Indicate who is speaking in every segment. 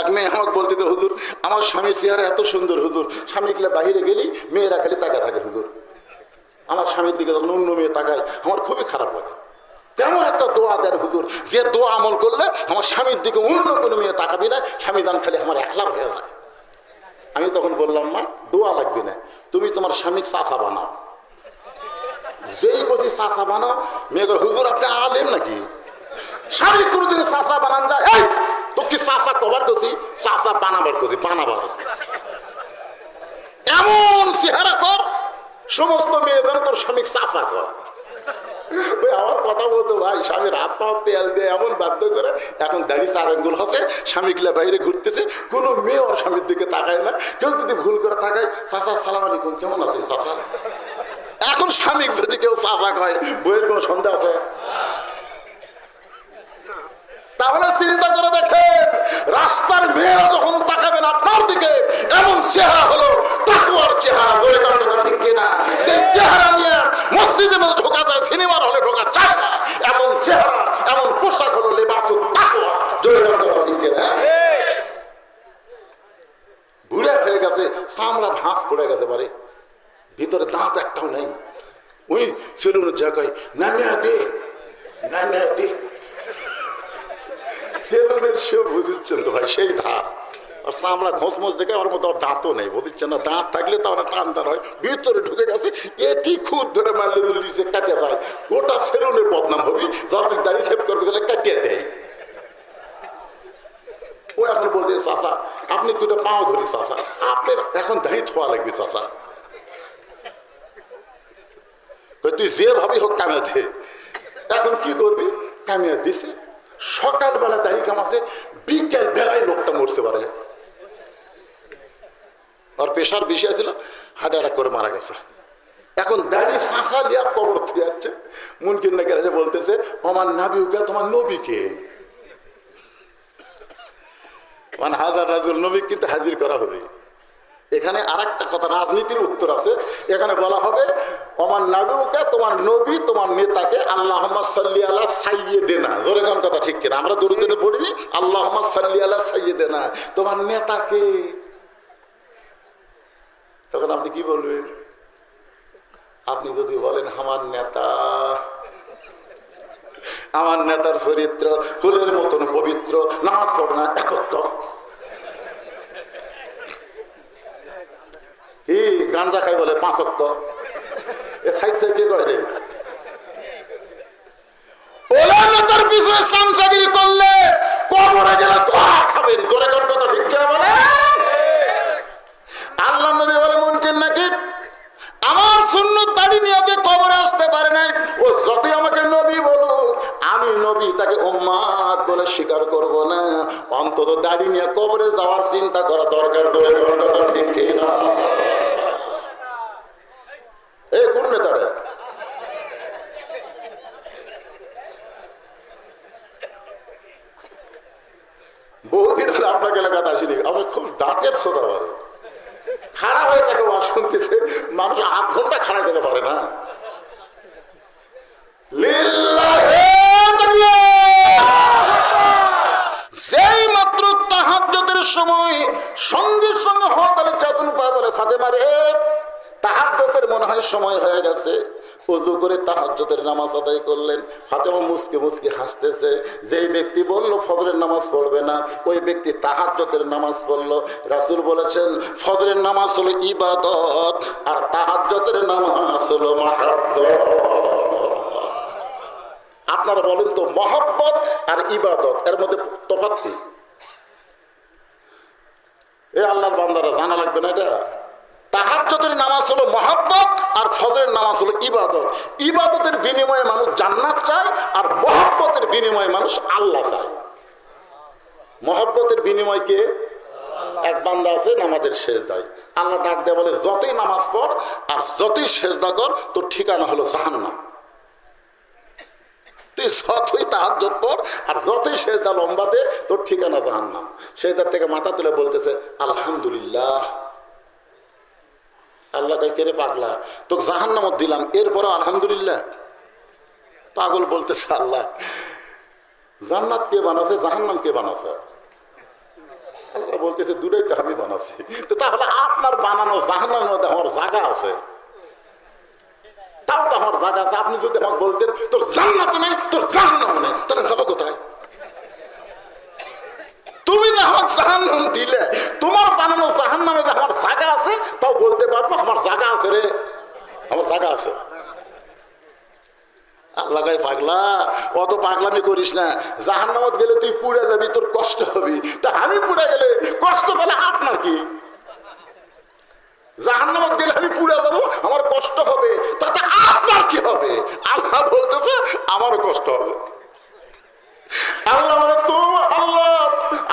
Speaker 1: এক মেয়ে আমাকে বলতে তো হুজুর, আমার স্বামীর চেহারা এত সুন্দর হুজুর। স্বামীগুলো বাহিরে গেলেই মেয়েরা খালি তাকা থাকে হুজুর। আমার স্বামীর দিকে যখন অন্য মেয়ে তাকায়, আমার খুবই খারাপ লাগে। কেমন একটা দোয়া দেন হুজুর, যে দোয়া আমল করলে আমার স্বামীর দিকে অন্য কোনো মেয়ে তাকাবি না, স্বামী দান খালি আমার একলার হয়ে যায়। আমি তখন বললাম, মা, দোয়া লাগবে না, তুমি তোমার স্বামীর চাষা বানাও। যেই কছি চাষা বানাও, মেয়ে হুজুর, আপনি আলেম নাকি? স্বামী কোনোদিন চাষা বানান যায় এই তো কি চাষা কবার করছি চাষা বানাবার করছি, বানাবার এমন চেহারা কর, সমস্ত মেয়ে যেন তোর স্বামী চাষা কর। ওই আমার কথা বলতো, ভাই, স্বামীর হাত পাও তেল দিয়ে এমন বাধ্য করে এখন দাড়ি চার আঙ্গুল হচ্ছে স্বামীগুলা বাইরে ঘুরতেছে, কোনো মেয়ে ওর স্বামীর দিকে তাকায় না। কেউ যদি ভুল করে তাকায় চাচা সালাম আলাইকুম, কেমন আছেন চাচা এখন স্বামী যদি কেউ চাচা কয়, বইয়ের কোনো সন্দেহ আছে তাহলে চিন্তা করে দেখেন রাস্তার মেয়েরা যখন তাকাবেন আপনার দিকে এমন চেহারা হলো তাকুয়ার চেহারা ধরে কারণে কথা ঠিক কিনা সেই চেহারা নিয়ে মসজিদের মধ্যে ঢোকা যায় সিনেমার হলে ঢোকা যায় না এমন চেহারা এমন পোশাক হলো লেবাস তাকুয়া জোরে কারণে কথা ঠিক কিনা বুড়ে হয়ে গেছে চামড়া ভাঁজ পড়ে গেছে বারে ভিতরে দাঁত একটাও নেই। ওই সেলুনের জায়গায় নামিয়া দে নামিয়া দে। সেলুনের শো বুঝছেন তো ভাই, সেই ধার আর চামড়া ঘোষমোষ দেখে আমার মতো দাঁতও নেই বুঝছেন না? দাঁত থাকলে তো আমরা টানতার হয়। ভিতরে ঢুকে গেছে, এটি খুদ ধরে মারলে নিচে কাটিয়ে দেয় গোটা সেলুনের বদনাম হবি দরকার দাঁড়িয়ে সেভ করবে গেলে কাটিয়ে দেয়। ও এখন বলছে চাষা আপনি দুটো পাও ধরি চাষা আপনার এখন দাঁড়িয়ে থোয়া লাগবে চাষা তুই যেভাবে হোক কামিয়ে দে এখন কি করবি? কামিয়ে দিছে, সকালবেলা দাঁড়িয়ে কামাছে বিকেল বেলায় লোকটা মরছে পারে আর পেশার বেশি আছিল হার্ট অ্যাটাক করে মারা গেছে। এখন দাঁড়িয়ে শাঁসা লিয়া কবর থুয়ে যাচ্ছে। মুনকিন নাকি বলতেছে, আমার নাবিউকে তোমার নবীকে মানে হাজার রাজুল নবী কিন্তু হাজির করা হবে এখানে আর একটা কথা, রাজনীতির উত্তর আছে। এখানে বলা হবে আমার নাবিউকে, তোমার নবী, তোমার নেতাকে আল্লাহ সাল্লি আল্লাহ সাইয়ে দেনা জোরে কোন কথা, ঠিক কিনা? আমরা দূরদিনে পড়িনি। আল্লাহ সাল্লি আল্লাহ সাইয়ে দেনা তোমার নেতাকে। তখন আপনি কি বলবেন? আপনি যদি বলেন, আমার নেতা, আমার নেতার চরিত্র ফুলের মতন পবিত্র, নামাজ পড়ে না, একত্র কি গাঞ্জা খাই বলে পাঁচক্ত এ সাইড থেকে কে কয় রে? ওলা নেতার পিছনে সামসাগিরি করলে কবরে গেলে ধরা খাবেন। তোরে কোন কথা ঠিক করে বলে? আল্লাহ নবী বলে মুনকিন নাকি? আমার শূন্য দাড়ি নিয়ে যে কবরে আসতে পারে নাই, ও যতই আমাকে নবী বলুক, আমি নবী, তাকে উম্মাদ বলে স্বীকার করব না। অন্তত দাড়ি নিয়ে কবরে যাওয়ার চিন্তা করা দরকার ধরে কোন কথা ঠিক কি না এই কোন নেতারে বহুদিন হলে আপনাকে এলাকাতে আসিনি আমার খুব ডাটের শ্রোতা পারে খারাপ হয়ে থাকে ওয়াজ শুনতেছে মানুষ আধ ঘণ্টা খাড়াই যেতে পারে না লিল্লাহে তাকবীর। যেই মাত্র তাহাজ্জুদের সময় সঙ্গে সঙ্গে হতালে চাতুন পায় বলে ফাতেমা রে তাহাজ্জুদের মনে হয় সময় হয়ে গেছে। উজু করে তাহাজ্জুদের নামাজ আদায় করলেন। ফাতেমা মুসকে মুসকে হাসতেছে। যেই ব্যক্তি বলল, ফজরের নামাজ পড়বে না। ওই ব্যক্তি তাহাজ্জুদের নামাজ পড়ল। রাসূল বলেছেন, ফজরের নামাজ হলো ইবাদত, আর তাহাজ্জুদের নামাজ হলো মাহাব্বত। আপনারা বলেন তো, মহব্বত আর ইবাদত, এর মধ্যে তফাৎ কি? এ আল্লাহর বান্দারা জানা লাগবে না এটা? তাহাজ্জতের নামাজ হলো মহাব্বত আর ফজরের নামাজ হলো ইবাদত। ইবাদতের বিনিময়ে মানুষ জান্নাত চায় আর মহাব্বতের বিনিময়ে মানুষ আল্লাহ চায়। মহব্বতের বিনিময় কে? এক বান্দা আছে, নামাজের শেষ দায় আল্লাহ ডাক দেয় বলে, যতই নামাজ পড় আর যতই শেষদা কর, তোর ঠিকানা হলো জাহান্নাম। তুই যতই তাহার পর আর যতই শেষদা লম্বা দে, তোর ঠিকানা জাহান্নাম। শেষদার থেকে মাথা তুলে বলতেছে, আলহামদুলিল্লাহ। আল্লাহ কই কেড়ে পাগলা? তোকে জাহান্নামত দিলাম। এরপরও আলহামদুলিল্লাহ। পাগল বলতেছে আল্লাহ, জান্নাত কে বানাছে? জাহান্নাম কে বানাছে? আল্লাহ বলতেছে, দুটাই তো আমি বানাচ্ছি তো তাহলে আপনার বানানো জাহান্নামের মধ্যে আমার জায়গা আছে। তাও তো আমার জায়গা আছে। আপনি যদি আমাকে বলতেন, তোর জান্নাত নেই, তোর জাহান্নাম নেই, তাহলে যাব কোথায়? তুমি যে আমার জাহান্নাম দিলে, তোমার বানানো জাহান্নামে যে আমার জায়গা আছে, তাও বলতে পারব আমার জায়গা আছে রে। আমার জায়গা আছে। আল্লাহ গায়ে পাগলা অত পাগলামি করিস না। গেলে তুই পুড়ে যাবি, তোর কষ্ট হবি। তা আমি পুড়ে গেলে কষ্ট পেলে আপনার কি? গেলে আমি পুড়ে যাব, আমার কষ্ট হবে। তাতে আপনার কি হবে? আল্লাহ বলতেছে, আমারও কষ্ট হবে। আল্লাহ মানে তো আল্লাহ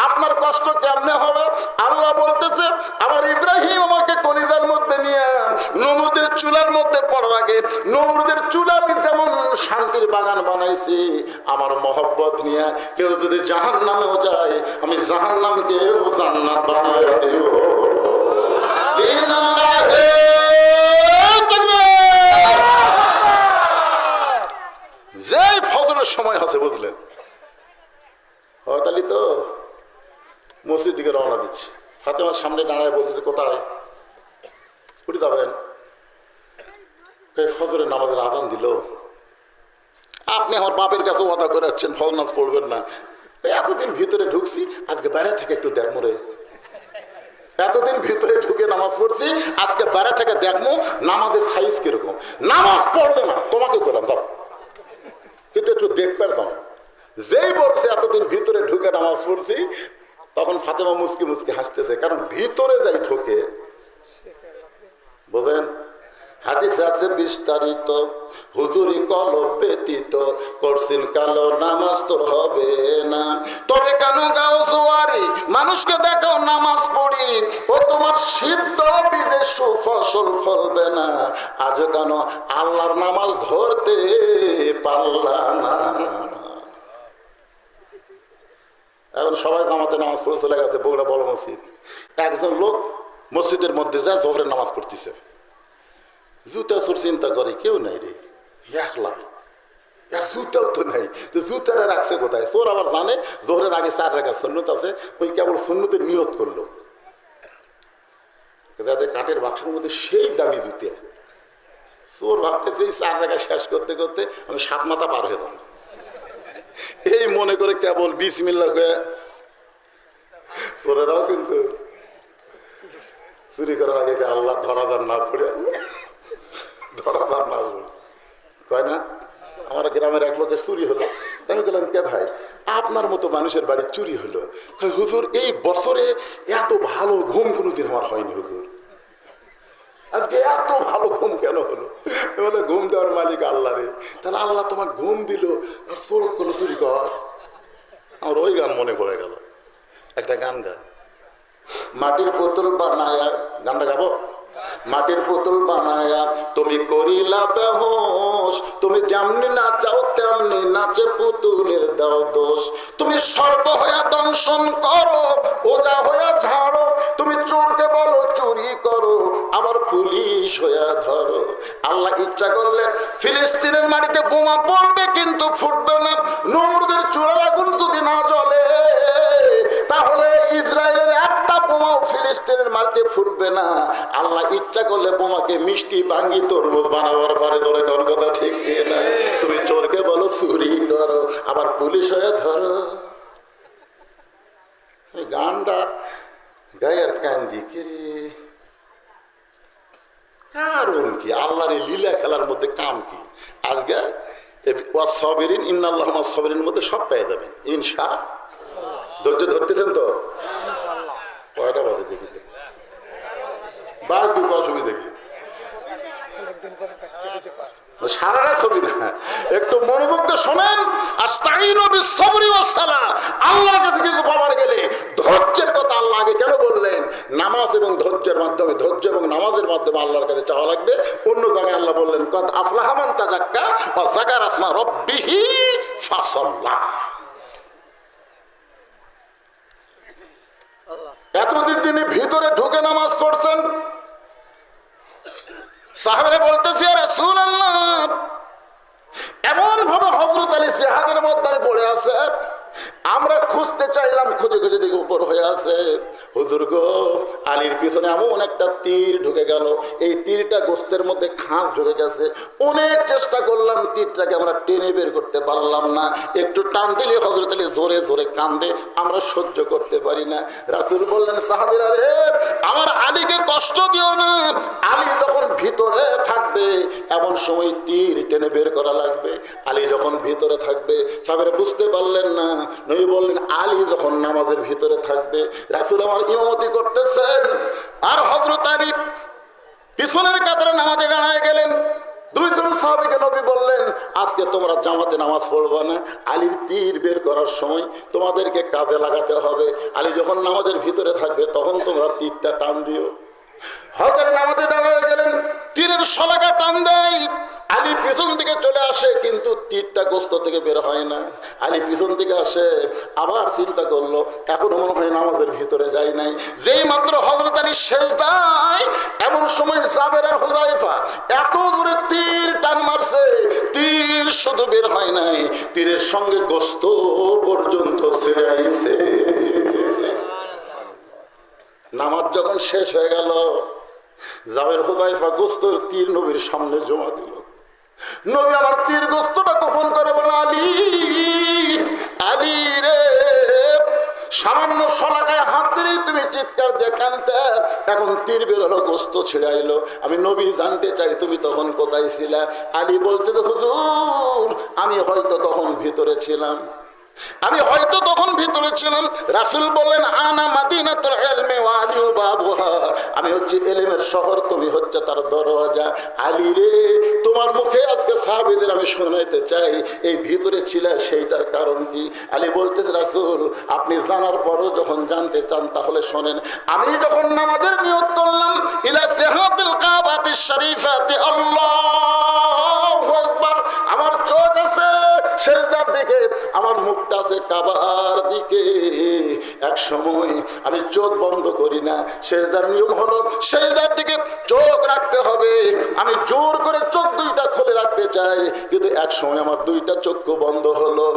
Speaker 1: আপনার কষ্ট কেমনে হবে? আল্লাহ বলতেছে, আমার ইব্রাহিম আমাকে কলিজার মধ্যে নিয়ে নমুদের চুলার মধ্যে পড়ার আগে নমরুদের চুলা আমি যেমন শান্তির বাগান বানাইছি, আমার মহব্বত নিয়ে কেউ যদি জাহান নামেও যায়, আমি জাহান নামকেও জান্নাত বানাই দেব। যেই ফজরের সময় আছে, বুঝলেন? হতালি তো মসজিদ দিকে রওনা দিচ্ছে। ফাতেমার সামনে দাঁড়ায় বলতেছে, কোথায়? উঠে যাবেন ফজরের নামাজের আজান দিল। আপনি আমার বাপের কাছে ওয়াদা করে যাচ্ছেন ফজর নামাজ পড়বেন না। এতদিন ভিতরে ঢুকছি, আজকে বাইরে থেকে একটু দেখ মরে এতদিন ভিতরে ঢুকে নামাজ পড়ছি, আজকে বাইরে থেকে দেখব নামাজের সাইজ কীরকম। নামাজ পড়ব না, তোমাকে করলাম যাও। কিন্তু একটু দেখতে পারতাম যেই বলছে, এতদিন ভিতরে ঢুকে নামাজ পড়ছি তখন ফাতেমা মুসকি মুসকি হাসতেছে, কারণ ভিতরে যাই ঢোকে, বোঝেন? হাদিস আছে বিস্তারিত, হুজুরি কল ব্যতীত করছেন কালো নামাজ তোর হবে না। তবে কেন গাও জোয়ারি? মানুষকে দেখাও নামাজ পড়ি, ও তোমার সিদ্ধ বীজে সুফসল ফলবে না। আজও কেন আল্লাহর নামাজ ধরতে পারলা না। এখন সবাই জামাতে নামাজ পড়ে চলে গেছে বগুড়া বড় মসজিদ। একজন লোক মসজিদের মধ্যে যায়, জোহরের নামাজ পড়তেছে। জুতা চোর চিন্তা করে, কেউ নাই রে, একলা। আর জুতাও তো নাই, তো জুতাটা রাখছে কোথায়? চোর আবার জানে, জোহরের আগে চার রেখা সন্ন্যত আছে, ওই কেবল সন্ন্যতের নিয়ত করল। যাতে কাঠের বাক্সের মধ্যে সেই দামি জুতে। চোর ভাবতেছে চার রেখা শেষ করতে করতে আমি সাত মাথা পার হয়ে যাব। এই মনে করে কেবল বিসমিল্লা হয়ে চোরেরাও কিন্তু। চুরি করার আগে আল্লাহ ধরাধার না পড়ে ধরাধার না পড়ে কয় না? আমার গ্রামের এক লোকের চুরি হলো। তাই আমি বললাম, কে ভাই? আপনার মতো মানুষের বাড়ি চুরি হলো। হুজুর, এই বছরে এত ভালো ঘুম কোনোদিন আমার হয়নি, হুজুর। আজকে এত ভালো ঘুম কেন হলো? বলে, ঘুম দেওয়ার মালিক আল্লাহ রে। তাহলে আল্লাহ তোমার ঘুম দিল আর চোর করল চুরি কর। আমার ওই গান মনে পড়ে গেল। একটা গান গা মাটির পুতুল বানায়া, গানটা গাবো? মাটির পুতুল বানায়া, তুমি করিলা বেহোস তুমি যেমনি নাচাও, তেমনি নাচে পুতুলের দাও দোষ। তুমি সর্ব হইয়া দংশন করো, ওজা হইয়া ঝাড়ো। তুমি চোরকে বলো, চুরি করো। আবার পুলিশ হইয়া ধরো। আল্লাহ ইচ্ছা করলে ফিলিস্তিনের মাটিতে বোমা পড়বে কিন্তু ফুটবে না। নমরুদের চূড়ার আগুন যদি না জ্বলে, তাহলে ইসরায়েলের একটা বোমাও ফিলিস্তিনের মাটিতে ফুটবে না। আল্লাহ ইচ্ছা করলে বোমাকে মিষ্টি, ভাঙ্গি, তরমুজ বানাবার পরে ধরে কোন কথা ঠিক না? তুমি চোরকে বলো, চুরি করো, আবার পুলিশ হয়ে ধরো। গানটা গায়ের কান্দি কিরে? কারণ কি? আল্লাহর লীলা খেলার মধ্যে কাম কি? আজকে সবেরিন ইন্নাল্লাহ সবেরিন মধ্যে সব পেয়ে যাবেন ইনশা ধৈর্য ধরতেছেন তো? কয়টা বাজে দেখি বাস দুটো অসুবিধা কি? না। একটু আল্লাহর কাছে গেলে ধৈর্যের কথা আল্লাহ আগে কেন বললেন? নামাজ এবং ধৈর্যের মাধ্যমে, ধৈর্য এবং নামাজের মাধ্যমে আল্লাহর কাছে চাওয়া লাগবে। অন্য আল্লাহ বললেন এতদিন তিনি ভিতরে ঢুকে নামাজ পড়ছেন। সাহেবরে বলতেছি রাসুল আল্লাহ এমন ভাবে হজরত আলী জেহাদের মধ্যে পড়ে আছে আমরা খুঁজতে চাইলাম, খুঁজে খুঁজে দিকে উপর হয়ে আছে। হুজুর গো, আলীর পিছনে এমন একটা তীর ঢুকে গেল। এই তীরটা গোস্তের মধ্যে খাঁজ ঢুকে গেছে। অনেক চেষ্টা করলাম, তীরটাকে আমরা টেনে বের করতে পারলাম না। একটু টান দিলে হজরত আলী জোরে জোরে কান্দে আমরা সহ্য করতে পারি না। রাসুল বললেন, সাহাবিরা রে, আমার আলীকে কষ্ট দিও না। আলী যখন ভিতরে থাকবে, এমন সময় তীর টেনে বের করা লাগবে। আলী যখন ভিতরে থাকবে, সাহেবেরা বুঝতে পারলেন না। নবী বললেন, আলী যখন নামাজের ভিতরে থাকবে, রাসুল আমার ইমামতি করতেছেন। আর হজরত আলী পিছনের কাতারে নামাজে দাঁড়ায় গেলেন। দুইজন সাহাবিকে নবী বললেন, আজকে তোমরা জামাতে নামাজ পড়বে না। আলীর তীর বের করার সময় তোমাদেরকে কাজে লাগাতে হবে। আলী যখন নামাজের ভিতরে থাকবে, তখন তোমরা তীরটা টান দিও। হজর নামাজে দাঁড়ায় গেলেন, তীরের শলাকা টান দেয়। আলী পিছন দিকে চলে আসে, কিন্তু তীরটা গোস্ত থেকে বের হয় না। আলী পিছন দিকে আসে, আবার চিন্তা করল, এখনও মনে হয় নামাজের ভিতরে যায় নাই। যেই মাত্র হজরত আলী শেষ দেয় এমন সময় জাবের আর হোজাইফা এত দূরে তীর টান মারছে, তীর শুধু বের হয় নাই, তীরের সঙ্গে গোস্ত পর্যন্ত ছেড়ে আইছে নামাজ যখন শেষ হয়ে গেল, জাবের হুদাইফা গোস্তর তীর নবীর সামনে জমা দিল। নবী আমার তীর গোস্তটা গোপন করে বলে আলী আলী রে, সামান্য সলাকায় হাত দিলেই তুমি চিৎকার দেখানতে এখন তীর বেরোলো গোস্ত ছেড়ে আইলো। আমি নবী জানতে চাই তুমি তখন কোথায় ছিলা। আলী বলতে তো হুজুর, আমি হয়তো তখন ভিতরে ছিলাম। আমি হয়তো তখন ভিতরে ছিলাম। রাসুল বললেন, আনা মাদিনা তোর এলমে আলিউ বাবুহা। আমি হচ্ছে এলেমের শহর, তুমি হচ্ছে তার দরওয়াজা। আলী রে, তোমার মুখে আজকে আমি শোনাইতে চাই, এই ভিতরে ছিল সেইটার কারণ কি? আলী বলতেছে রাসুল, আপনি জানার পরও যখন জানতে চান তাহলে শোনেন। আমি যখন নামাজের নিয়ত করলাম, ইলা সেহাতিল কাবাতিস শরীফাতি আল্লাহু। শেষদার দিকে আমার মুখটা আছে কাবার দিকে। এক সময় আমি চোখ বন্ধ করি না, শেষদার নিয়ম হলো শেষদার দিকে চোখ রাখতে হবে। আমি জোর করে চোখ দুইটা খুলে রাখতে চাই, কিন্তু এক সময় আমার দুইটা চক্ষু বন্ধ হলো।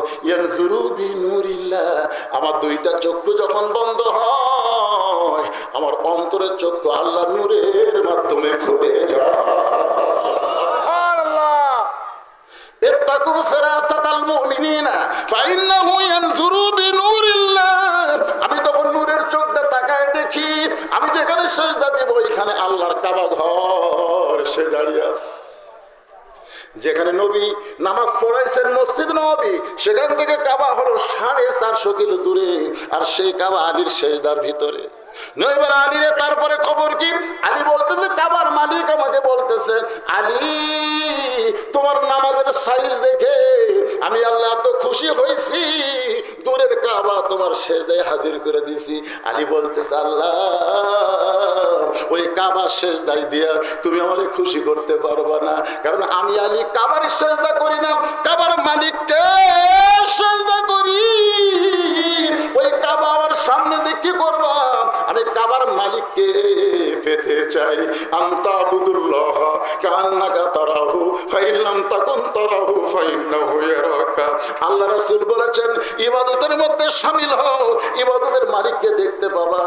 Speaker 1: আমার দুইটা চক্ষু যখন বন্ধ হয়, আমার অন্তরের চক্ষু আল্লাহ নূরের মাধ্যমে খুলে যায়। اتقوا فراسة المؤمنين فإنه ينظر بنور الله আমি তখন নূরের চোখটা তাকায় দেখি আমি যেখানে সেজদা দেব ওইখানে আল্লাহর কাবা ঘর সে দাঁড়িয়ে আছে যেখানে নবী নামাজ পড়াইছেন মসজিদ নবী সেখান থেকে কাবা হলো সাড়ে চারশো কিলো দূরে আর সেই কাবা আলীর শেষদার ভিতরে নইবার আলীরে তারপরে খবর কি? আলী বলতেছে কাবার মালিক আমাকে বলতেছে, আলী, তোমার নামাজের সাইজ দেখে আমি আল্লাহ এত খুশি হয়েছি, দূরের কাবা তোমার শেষদায় হাজির করে দিছি আলী বলতেছে, আল্লাহ, ওই কাবার শেষ দায় দিয়া তুমি আমারে খুশি করতে পারবা না। কারণ আমি আলী কাবার সেজদা করি না, কাবার মালিককে সেজদা করি। ওই কাবা আমার সামনে দিয়ে কি করবা? কাবার মালিককে পেতে চাই। আন্তা বুদুল্লাহ কান্নাকা তারাহু ফাইলাম তাকুন তারাহু, ফাইন্নাহু ইয়ারাকা। আল্লাহ রাসূল বলেছেন, ইবাদতের মধ্যে শামিল হও, ইবাদতের মালিককে দেখতে পাবা।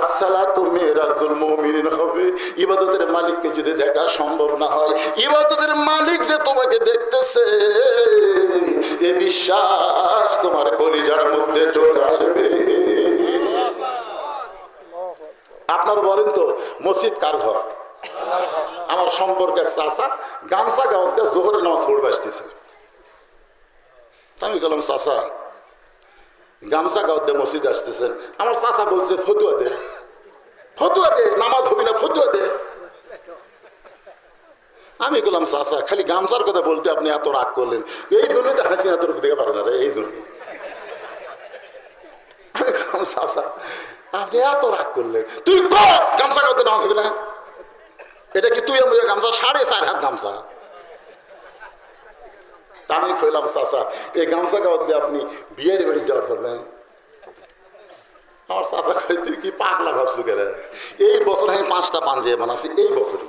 Speaker 1: আসসালাতু মিরাজুল মুমিনিন হবে। ইবাদতের মালিককে যদি দেখা সম্ভব না হয়, ইবাদতের মালিক যে তোমাকে দেখতেছে বিশ্বাস তোমার কলিজার মধ্যে চলে আসবে আপনার বলেন তো, মসজিদ কার ঘর? আমার সম্পর্কে এক চাষা গামছা গাঁতে জোহরে নামাজ পড়বে আসতেছে। আমি গেলাম চাষা গামছা গাঁতে মসজিদ আসতেছেন। আমার চাষা বলছে, ফতুয়া দে। ফতুয়া দে? নামাজ হবি না, ফতুয়া দে। আমি গেলাম চাষা খালি গামছার কথা বলতে আপনি এত রাগ করলেন। এই জন্যই তো হাসিনা তোর দিকে পারে না রে, এই জন্য চাষা আপনি এত রাগ করলেন। তুই গামছা করতে নামাজ হবি না এটা কি তুই আমি গামছা? সাড়ে চার হাত গামছা। আমি কইলাম চাষা এই গামছা গাওয়ার দিয়ে আপনি বিয়ের বাড়ি যাওয়ার পারবেন? আমার চাষা কই তুই কি পাগলা ভাবছু কেন? এই বছর আমি পাঁচটা পাঞ্জাবি বানাচ্ছি এই বছরই।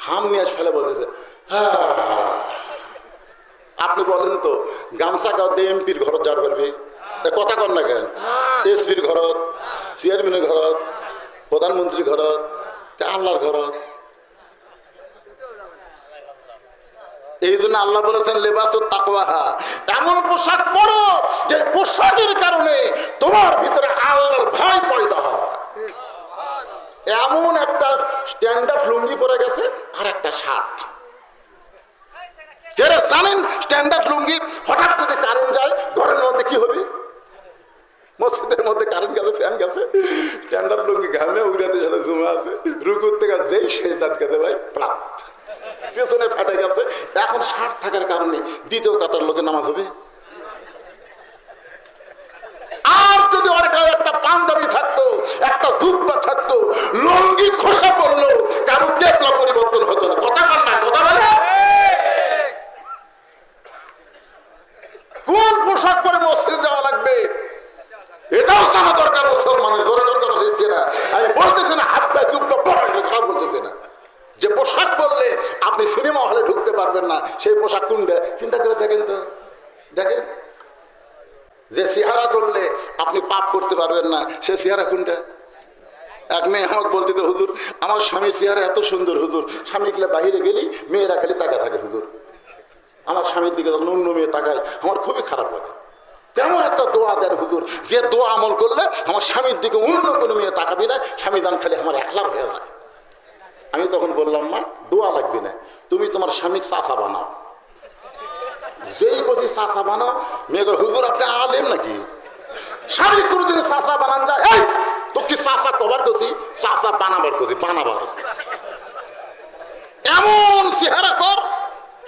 Speaker 1: হাম নিয়ে ফেলে বলতেছে হ্যাঁ। আপনি বলেন তো, গামছা গাওতে এমপির ঘরত যাওয়ার পারবে? কথা কর না কেন? এসপির ঘরত, চেয়ারম্যানের ঘরত, প্রধানমন্ত্রীর ঘরত আল্লাহর ঘরত। এই জন্য আল্লাহ বলেছেন, লেবাস এমন পোশাক পরো যে পোশাকের কারণে তোমার ভিতরে আল্লাহর ভয় পয়দা হয়। এমন একটা স্ট্যান্ডার্ড লুঙ্গি পরে গেছে আর একটা শার্ট যারা জানেন স্ট্যান্ডার্ড লুঙ্গি, হঠাৎ যদি কারেন্ট যায়, ঘরের মধ্যে কি হবে? মসজিদের মধ্যে কারেন্ট গেছে ফ্যান গেছে। স্ট্যান্ডার্ড লুঙ্গি ঘামে উড়াতে সাথে জমে আছে। রুকুর থেকে যেই শেষ দাঁত খেতে ভাই প্রাপ পেছনে ফেটে গেছে। এখন শার্ট থাকার কারণে দ্বিতীয় কাতার লোকে নামাজ হবে। আর যদি গায়ে একটা পাঞ্জাবি থাকতো, একটা জুব্বা থাকতো, লঙ্গি খোসা পড়ল, কারও কেপলা পরিবর্তন হতো না। কথা বল না, কথা বলে? কোন পোশাক পরে মসজিদ যাওয়া লাগবে? এটাও জানা দরকার, মুসলমানের, ধরে কথা ঠিক আমি বলতেছি না, হাতটা, জুব্বা পড়ার কথা বলতেছি না। যে পোশাক পরলে আপনি সিনেমা হলে ঢুকতে পারবেন না, সেই পোশাক কোনটা? চিন্তা করে দেখেন তো। দেখেন? যে চেহারা করলে আপনি পাপ করতে পারবেন না, সে চেহারা কোনটা? এক মেয়ে আমাকে বলতে তো হুজুর, আমার স্বামীর চেহারা এত সুন্দর হুজুর স্বামীগুলো বাইরে গেলেই মেয়েরা খালি তাকা থাকে হুজুর। আমার স্বামীর দিকে যখন অন্য মেয়ে তাকায়, আমার খুবই খারাপ লাগে। তেমন একটা দোয়া দেন হুজুর, যে দোয়া আমল করলে আমার স্বামীর দিকে অন্য কোনো মেয়ে তাকাবি না, স্বামী দান খালি আমার একলার হয়ে যায়। আমি তখন বললাম, মা, দোয়া লাগবে না। তুমি তোমার স্বামীর চাচা বানাও। যেই কচি চাচা বানাও মেয়ে হুজুর, আপনি আলেম নাকি? স্বামী কোনোদিন চাচা বানান যায়। এই তো কি চাচা কবার কছি চাচা বানাবার কছি বানাবার। এমন চেহারা কর,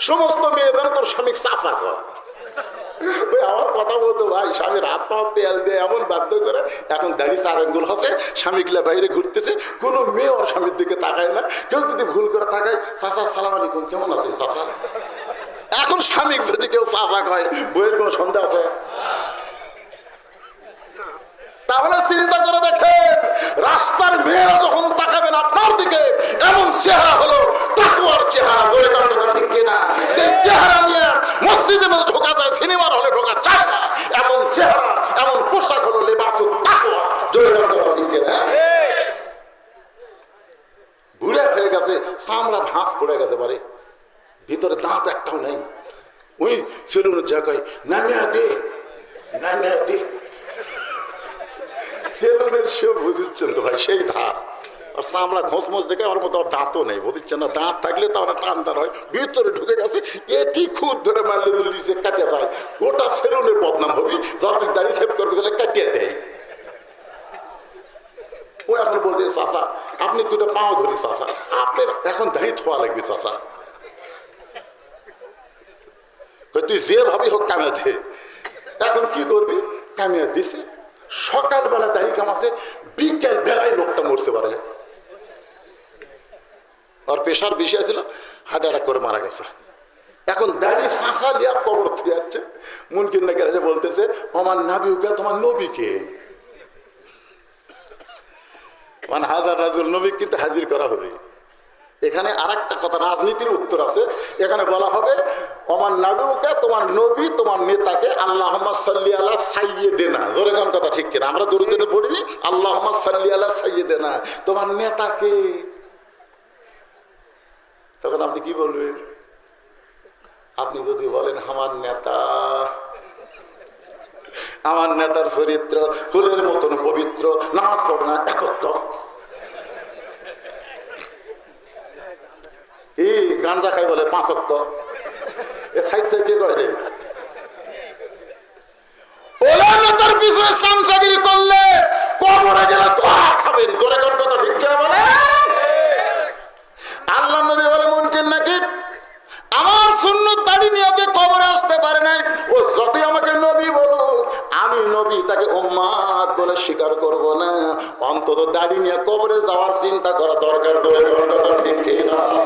Speaker 1: সমস্ত মেয়েদের তোর স্বামী চাচা কর ওই আমার কথা বলতো ভাই, স্বামীর হাত পা তেল দিয়ে এমন বাধ্য করে এখন দাড়ি চার আঙ্গুল হচ্ছে স্বামীগুলা বাইরে ঘুরতেছে, কোনো মেয়ে ওর স্বামীর দিকে তাকায় না। কেউ যদি ভুল করে তাকায়, চাচা, সালাম আলাইকুম, কেমন আছেন চাচা? এখন স্বামী যদি কেউ চাচা কয় বইয়ের কোনো সন্দেহ আছে? তাহলে চিন্তা করে দেখেন, রাস্তার মেয়েরা যখন তাকাবেন আপনার দিকে, এমন চেহারা হলো, তাকুয়ার চেহারা বলে কারণে করা ঠিক কিনা? সেই চেহারা নিয়ে মসজিদের মধ্যে ঢোকা যায়, সিনেমার হলে ঢোকা যায় না। এমন চেহারা, এমন পোশাক হলো, লেবাস তাকুয়া জোরে কারণে করা ঠিক কিনা? বুড়ে হয়ে গেছে, চামড়া ভাঁজ পড়ে গেছে বাড়ি। ভিতরে দাঁত একটাও নেই। ওই সেলুনের জায়গায় নামিয়া দে নামিয়া দে। সেলুনের সে বুঝছেন তো ভাই, সেই ধার। আর চামড়া ঘোষ মোষ দেখে আমার মতো দাঁতও নেই বুঝছেন না? দাঁত থাকলে তো আমরা টান টান হয়। ভিতরে ঢুকে গেছে এটি খুদ ধরে মারলে নিচে কাটিয়ে দেয়। ওটা সেলুনের বদনাম হবি দরকার দাঁড়িয়ে সেভ করবে গেলে কাটিয়ে দেয়। ও এখন বলছে চাষা আপনি দুটো পাও ধরি চাষা আপনার এখন দাঁড়িয়ে থোয়া লাগবে চাষা কই তুই যে ভাবি হোক কামিয়া দে। এখন কি করবি? কামিয়া দিছে। সকালবেলা দাড়ি কামাছে, বিকেল বেলায় লোকটা মরছে পারে আর প্রেশার বেশি আছিল হার্ট অ্যাটাক করে মারা গেছে। এখন দাড়ি শাঁসা লিয়া কবর থেকে যাচ্ছে। মুনকিন নাকি বলতেছে আমার নাবিউকে, তোমার নবীকে মানে হাজার রাজুর নবী কিন্তু হাজির করা হবে। এখানে আর একটা কথা, রাজনীতির উত্তর আছে। এখানে বলা হবে আমার নাডুকে, তোমার নবী, তোমার নেতাকে আল্লাহ সাল্লি আল্লাহ সাইয়ে দেনা জোরে কথা, ঠিক কিনা? আমরা দূরদিনে পড়ি আল্লাহ সাল্লি আল্লাহ সাইয়ে দেনা তোমার নেতাকে। তখন আপনি কি বলবেন? আপনি যদি বলেন, আমার নেতা, আমার নেতার চরিত্র, ফুলের মতন পবিত্র, নামাজ পড়ে না, একত্র। ই গাঞ্জা খাই বলে পাঁচ অক্ত। এ সাইড থেকে কয় রে? করলে কবরে গেলে নাকি আমার শূন্য দাড়ি নিয়ে যে আসতে পারে নাই, ও যতই আমাকে নবী বলুক, আমি নবী, তাকে উম্মাদ বলে স্বীকার করব না। অন্তত দাড়ি নিয়ে কবরে যাওয়ার চিন্তা করা দরকার। ধরে কোন কথা ঠিক না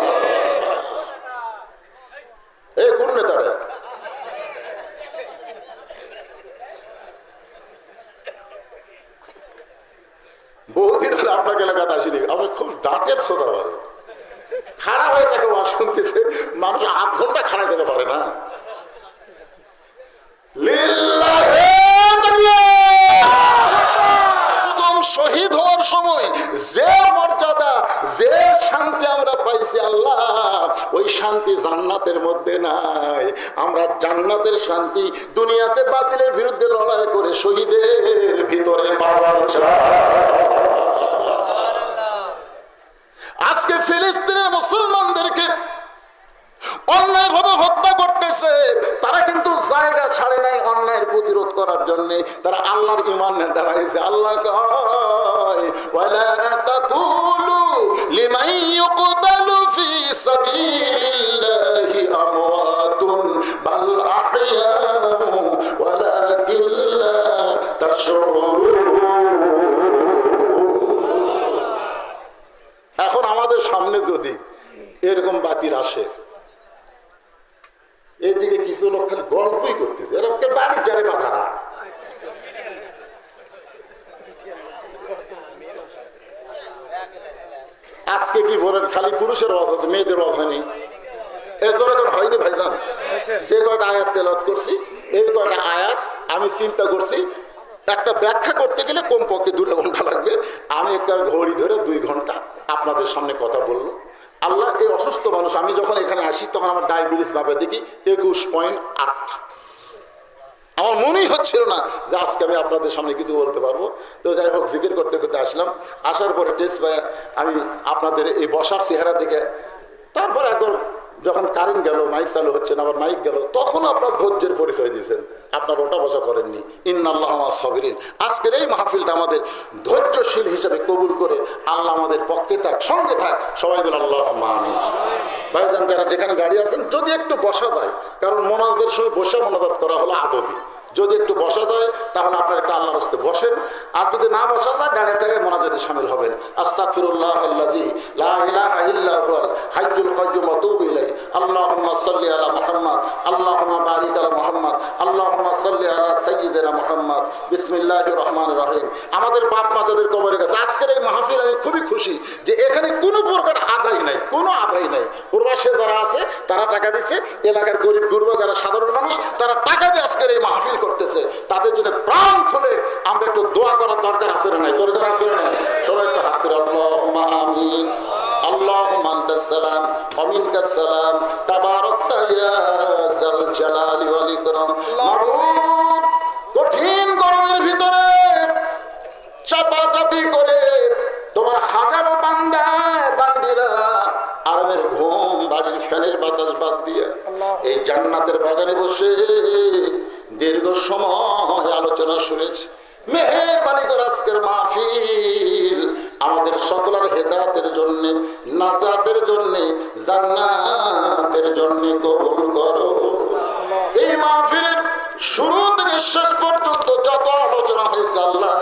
Speaker 1: এখন আমাদের সামনে যদি এরকম বাতির আসে এদিকে কিছু লোক খালি গল্পই করতেছে এরকম বাড়ির যারে পাখারা আজকে কি বলেন খালি পুরুষের ওয়াজ আছে মেয়েদের ওয়াজ হয়নি এজন্য এখন হয়নি ভাইজান যে কয়টা আয়াত তেলত করছি এই কয়টা আয়াত আমি চিন্তা করছি একটা ব্যাখ্যা করতে গেলে কমপক্ষে দুটো ঘণ্টা লাগবে? আমি একটা ঘড়ি ধরে দুই ঘণ্টা আপনাদের সামনে কথা বলল। আল্লাহ এই অসুস্থ মানুষ, আমি যখন এখানে আসি, তখন আমার ডায়াবেটিস ভাবে দেখি একুশ পয়েন্ট আটটা। আমার মনেই হচ্ছিল না যে আজকে আমি আপনাদের সামনে কিছু বলতে পারব। তো যাই হোক, জিকির করতে করতে আসলাম। আসার পরে টেস্ট আমি আপনাদের এই বসার চেহারা দেখে তারপর একবার যখন কারেন্ট গেল মাইক চালু হচ্ছে না, আবার মাইক গেল তখন আপনার ধৈর্যের পরিচয় দিয়েছেন। আপনার ওটা বসা করেননি। ইন্নাল্লাহ সবিরিন। আজকের এই মাহফিলটা আমাদের ধৈর্যশীল হিসেবে কবুল করে আল্লাহ আমাদের পক্ষে থাক, সঙ্গে থাক। সবাই বলে আল্লাহ মানি ভাইজান, যারা যেখানে গাড়ি আছেন, যদি একটু বসা যায়, কারণ মোনাজদের সময় বসে মোনাজাত করা হলো আদবি। যদি একটু বসা যায়, তাহলে আপনার একটা আল্লাহর হস্তে বসেন। আর যদি না বসা যায় দাঁড়িয়ে থেকে মোনাজাতে সামিল হবেন। সাল্লি আলা মুহাম্মদ, আল্লাহুম্মা বারিক আলা মুহাম্মদ, আল্লাহুম্মা সাল্লি আলা সাইয়্যিদিনা মুহাম্মদ। বিসমিল্লাহির রহমানির রহিম। আমাদের বাপ মা যাদের কবরে গেছে আজকের এই মাহফিল আমি খুবই খুশি যে এখানে কোনো প্রকার আদায় নাই। আদায় নাই। পূর্বাসে যারা আছে, তারা টাকা দিচ্ছে এলাকার গরিব গুরবা যারা সাধারণ মানুষ, তারা টাকা দিয়ে আজকের এই মাহফিল করতেছে। তাদের জন্য প্রাণ খুলে আমরা একটু দোয়া করার দরকার আছে না নাই? দরকার আছে না নাই? সবাই একটু হাত করে চাপাচাপি করে তোমার হাজারো বান্দা বাতাস বাদ দিয়ে এই জান্নাতের বাগানে বসে দীর্ঘ সময় আলোচনা শুনেছি। মেহেরবানি করে আজকের মাহফিল আমাদের সকলের হেদাতের জন্য নাজাতের জন্য জান্নাতের জন্য কবুল করো। এই মাহফিলের শুরু থেকে শেষ পর্যন্ত যত আলোচনা হয়েছে আল্লাহ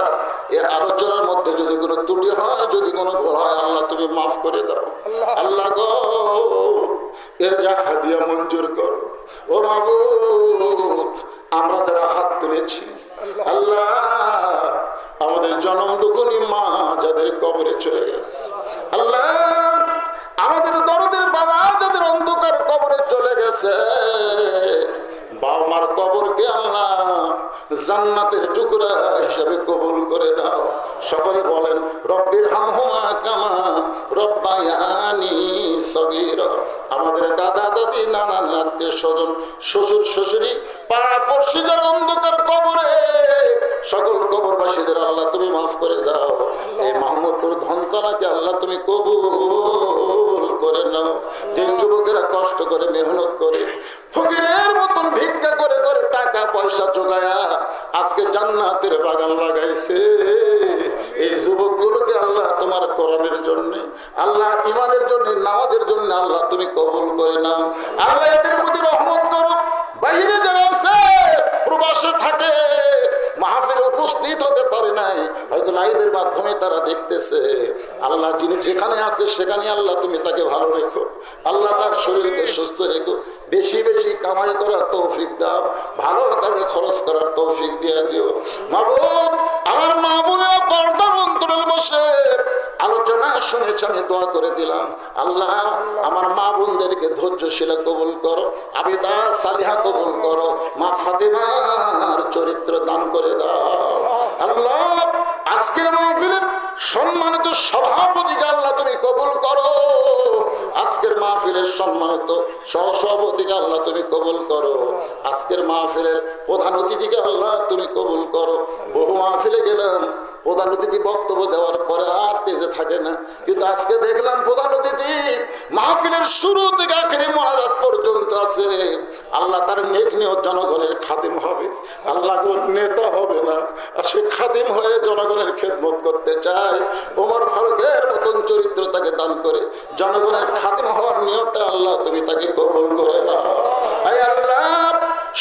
Speaker 1: এই আলোচনার মধ্যে যদি কোনো ত্রুটি হয় যদি কোনো ভুল হয় আল্লাহ তুমি মাফ করে দাও। আল্লাহ। গো এর যা হাদিয়া মঞ্জুর করো। ও আমরা যারা হাত তুলেছি। আল্লাহ। আমাদের জনম দুকুনি মা যাদের কবরে চলে গেছে। আল্লাহ আমাদের দরদের বাবা যাদের অন্ধকার কবরে চলে গেছে। বাবা মার কবরকে আল্লাহ জান্নাতের টুকরা হিসাবে কবুল করে দাও সকলে বলেন, রব্বির হামহুমা কামা রব্বায়ানি সগীর। আমাদের দাদা, দাদি, নানা আত্মীয় স্বজন, শ্বশুর, শ্বশুরি, পাড়া অন্ধকার কবরে, সকল কবরবাসীদের আল্লাহ তুমি মাফ করে দাও। এই মাহমুদপুর ধনতলাকে আল্লাহ তুমি কবুল করে নাও। যে যুবকেরা কষ্ট করে মেহনত করে ফকিরের মতন ভিক্ষা করে করে টাকা পয়সা জোগায়া আজকে জান্নাতের বাগান লাগাইছে। এই যুবকগুলোকে আল্লাহ তোমার করণের জন্য, আল্লাহ ইমানের জন্য, নামাজের জন্য আল্লাহ তুমি কবুল করে নাও। আল্লাহ এদের হয়তো লাইভের মাধ্যমে তারা দেখতেছে। আল্লাহ যিনি যেখানে আছে সেখানে আল্লাহ তুমি তাকে ভালো রেখো। আল্লাহ তার শরীরকে সুস্থ রেখো। বেশি বেশি কামাই করার তৌফিক দাও। ভালো কাজে খরচ করার তৌফিক দিয়ে দিও। আমার মা বোনেরা পর্দার অন্তরে বসে আলোচনা শুনেছে, আমি দোয়া করে দিলাম। আল্লাহ, আমার মা বোনদেরকে ধৈর্যশীলা কবুল করো, আবিদা সালিহা কবুল করো, মা ফাতেমার চরিত্র দান করে দাও। আল্লাহ, আজকের মাহফিলের সম্মানিত সভাপতিকে আল্লাহ তুমি কবুল করো। আজকের মাহফিলের সম্মানিত সহসভাপতিকে আল্লাহ তুমি কবুল করো। আজকের মাহফিলের প্রধান অতিথিকে আল্লাহ তুমি কবুল করো। বহু মাহফিলে গেলাম প্রধান অতিথি বক্তব্য দেওয়ার পরে আর তেজে থাকে না। কিন্তু আজকে দেখলাম প্রধান অতিথি মাহফিলের শুরু থেকে আখেরি মহাজাত পর্যন্ত আছে। আল্লাহ তার নেক নিয়ত জনগণের খাদিম হবে। আল্লাহ কোন নেতা হবে না। আর সে খাদিম হয়ে জনগণের খেদমত করতে চায়। ওমর ফারুকের মতন চরিত্র তাকে দান করে জনগণের খাদিম হওয়ার নিয়তটা আল্লাহ তুমি তাকে কবল করে না আল্লাহ,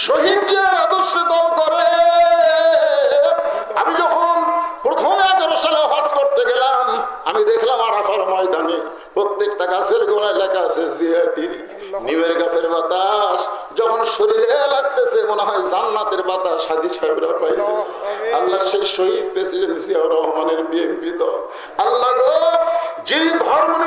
Speaker 1: শহীদ জিয়ার আদর্শ দল করে। আমি যখন প্রথম এগারো সালে হজ করতে গেলাম। আমি দেখলাম আরাফার ময়দানে প্রত্যেকটা গাছের গোড়ায় লেখা আছে জিয়াটি নিমের গাছের বাতাস। যখন শরীরে লাগতেছে মনে হয় জান্নাতের বাতাস হাদি সাহেবরা পাইতেছে। আল্লাহ সেই শহীদ প্রেসিডেন্ট জিয়া রহমানের বিএনপি দল। আল্লাহ গো যিনি ধর্ম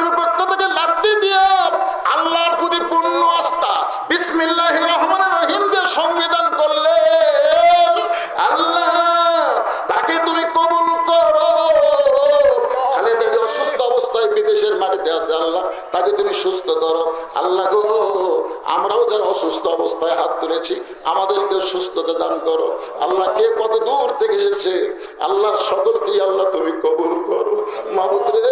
Speaker 1: অসুস্থ অবস্থায় হাত তুলেছি। আমাদেরকে সুস্থতা দান করো। আল্লাহ কে কত দূর থেকে এসেছে? আল্লাহ সকলকে আল্লাহ তুমি কবুল করো। মাবুত রে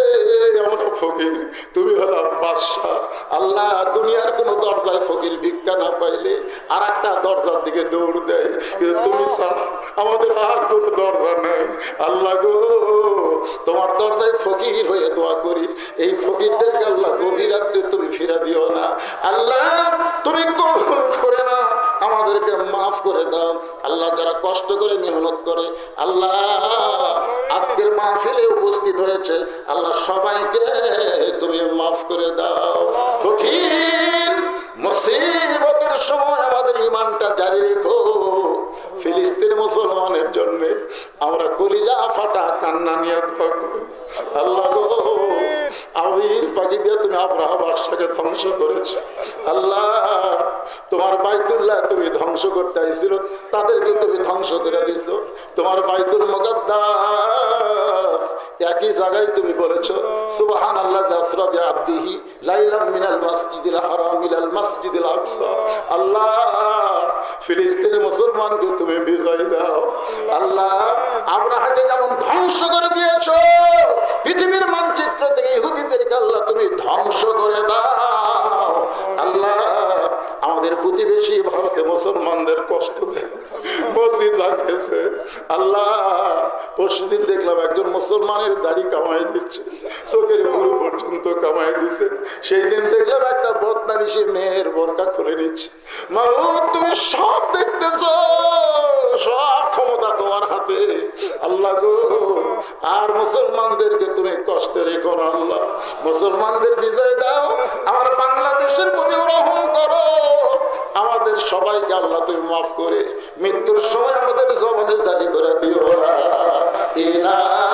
Speaker 1: ফকির তুমি হলো বাদশাহ। আল্লাহ দুনিয়ার কোনো দরজায় ফকির ভিক্ষা না পাইলে আর একটা দরজার দিকে দৌড় দেয়। কিন্তু তুমি ছাড়া আমাদের আর কোনো দরজা নেই। আল্লাহ গো তোমার দরজায় ফকির হয়ে দোয়া করি। এই ফকিরদেরকে আল্লাহ গভীর রাত্রে তুমি ফিরা দিও না। আল্লাহ তুমি কবুল করে না আমাদেরকে মাফ করে দাও। আল্লাহ যারা কষ্ট করে মেহনত করে আল্লাহ আজকের মাহফিলে উপস্থিত হয়েছে। আল্লাহ সবাইকে তুমি মাফ করে দাও। কঠিন মুসিবতের সময় আমাদের ইমানটা জারি রেখো। ফিলিস্তিন মুসলমানের জন্য আমরা কলিজা ফাটা কান্না নিয়ে দোয়া আল্লাহ গো দিয়ে তুমি আব্রাহা বাদশাকে ধ্বংস করেছ। আল্লাহ, তোমার বাইতুল্লাহ তুমি ধ্বংস করতে আইছিল, তাদেরকে তুমি ধ্বংস করে দিছো তোমার বাইতুল মুকদ্দাস, একই জায়গায় তুমি বলেছ সুবহান আল্লাহ জাসরাবি আব্দিহি লাইলাম মিনাল মসজিদিল হারাম ইলাল মসজিদিল আকসা। আল্লাহ ফিলিস্তিনের মুসলমানকে তুমি বিজয় দাও। আল্লাহ আব্রাহাকে যেমন ধ্বংস করে দিয়েছ, পৃথিবীর মানচিত্র থেকে ইহুদিদেরকে পরশুদিন দেখলাম একজন মুসলমানের দাড়ি কামাই দিচ্ছে, চোখের পুরো পর্যন্ত কামাই দিচ্ছে সেই দিন দেখলাম একটা বদনারী সে মেয়ের বোরকা খুলে নিচ্ছে। মা তুমি সব দেখতেছ, সব ক্ষমতা তোমার হাতে। আল্লাহ গো, আর মুসলমানদেরকে তুমি কষ্টে রেখো না, আল্লাহ। মুসলমানদের বিজয় দাও আমার বাংলাদেশের প্রতি সবাইকে আল্লাহ তুমি মাফ করে। মৃত্যুর সময় আমাদের জবানে জারি করে দিও না।